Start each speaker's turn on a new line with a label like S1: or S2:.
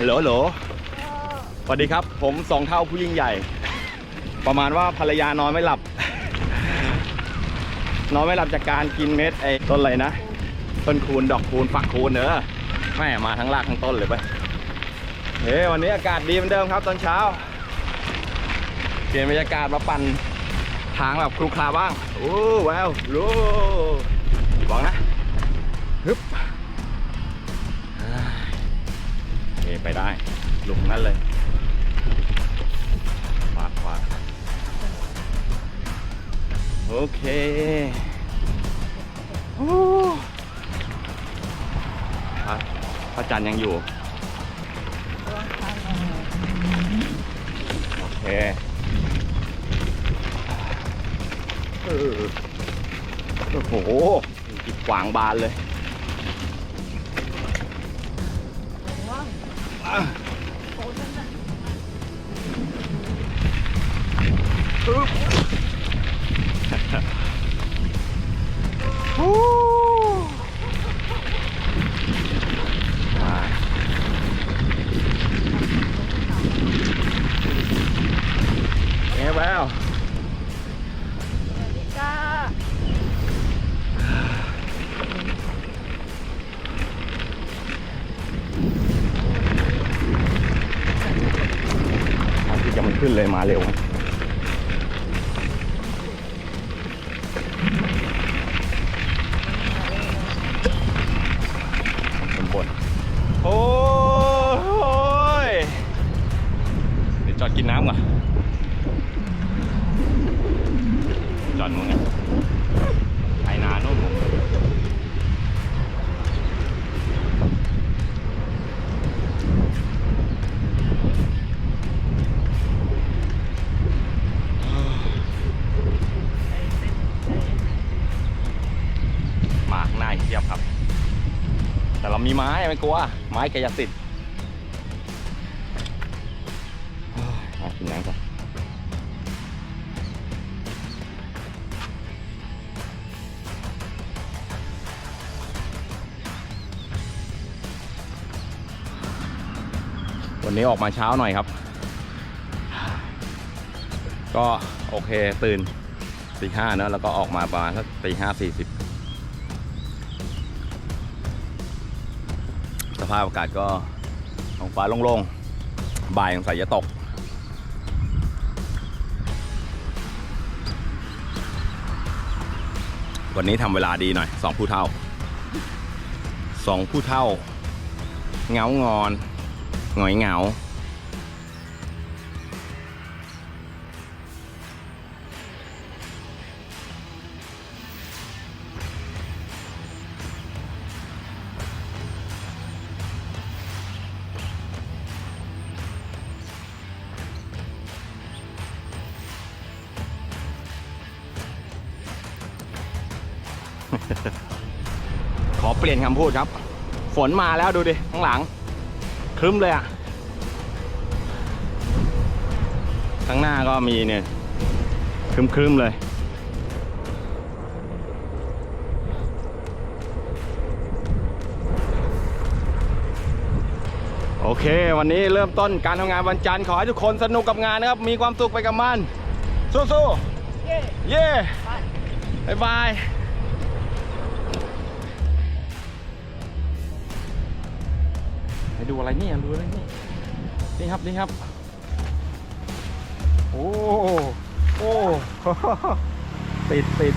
S1: ฮัลโหลโหลสวัสดีครับ ผมสองเท่าผู้ยิ่งใหญ่ ประมาณว่าภรรยานอนไม่หลับ นอนไม่หลับจากการกินเม็ดไอ้ต้นอะไรนะ ต้นคูณดอกคูณฝักคูณเนอะแม่มาทั้งรากทั้งต้นเลยไปเฮ้ยวันนี้อากาศดีเหมือนเดิมครับตอนเช้า เปลี่ยนบรรยากาศมาปั่นทางแบบคลุกคลาบ้าง โอ้ว้าวโอ้บอกนะฮึบ เคไปได้ลุงนั่นเลยขวาขวาโอเคโอ้พระพระจันทร์ยังอยู่ โอเคเออโอ้โหอีกขวางบานเลย อ่
S2: จะ
S1: มันขึ้นเลยมาเร็วนะข้างบนโอ้ยเดี๋ยวจอดกินน้ำก่อนจอดนู้นไงไอนาโน่นผมากหน้าอีกเทียบครับ แต่เรามีไม้ไม่กลัว ไม้กายสิทธิ์มากินน้ำก่อนวันนี้ออกมาเช้าหน่อยครับ ก็โอเคตื่นตีห้าเนอะแล้วก็ออกมาประมาณสักตีห้าสี่สิบ ภาพอากาศก็ท้องฟ้าโล่งๆ บ่ายสงสัยจะตก วันนี้ทำเวลาดีหน่อยสองผู้เท่าสองผู้เท่า เงางอนหงอยเหงา ขอเปลี่ยนคำพูดครับ ฝนมาแล้วดูดิ ข้างหลัง ครึ้มเลยอะข้างหน้าก็มีเนี่ย ครึ้มๆเลย โอเค วันนี้เริ่มต้นการทำงานวันจันทร์ขอให้ทุกคนสนุกกับงานนะครับ มีความสุขไปกับมัน สู้ๆ
S2: เย่
S1: เย่บายบาย ดูอะไรเนี่ยดูอะไรนี่นี่ครับนี่ครับ โอ้โอ้ ติดติด